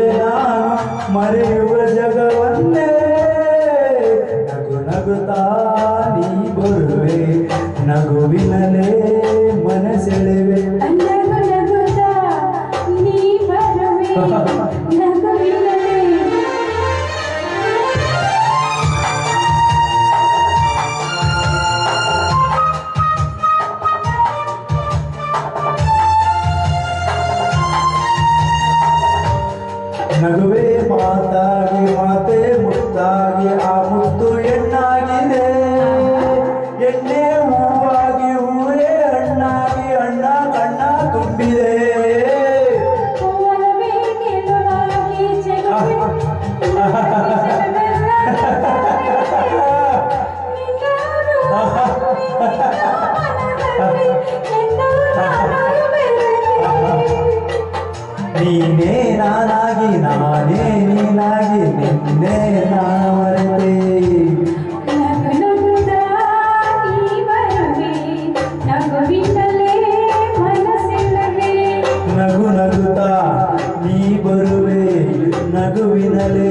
నువ్వేనా మరియు జగవన్నే నగు నగుతా ನಗುವೆ ಮಾತಾಗಿ ಮಾತೆ ಮುತ್ತಾಗಿ ಆ ಮುತ್ತು ಎಣ್ಣಾಗಿದೆ. ಎಣ್ಣೆ ಹೂವಾಗಿ ನೀನೇ ನಾನೇ ನೀನಾಗಿ ನಿನ್ನೆ ನಾ ಮರೆತೆ. ನಗು ನಗುತ್ತಾ ನೀ ಬರುವೆ ನಗುವಿನಲೇ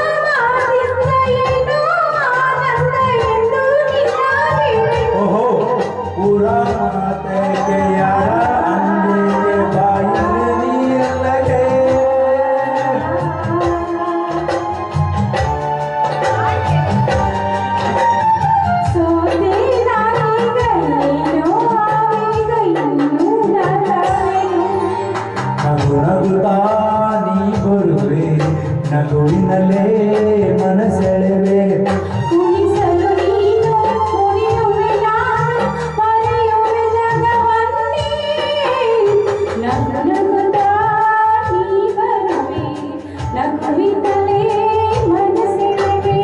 ನಗುವಿನಲ್ಲೇ ಮನಸೆಳೆವೆ ಉಳಿಸಲು ನೀನು ಉಳಿಯುವೆ ನಾನು ಮರೆಯುವೆ ಜಗವನ್ನೇ ನಗು ನಗುತ್ತಾ ನೀ ಬರುವೆ ನಗುವಿನಲೇ ಮನಸ್ಸಿರುವೆ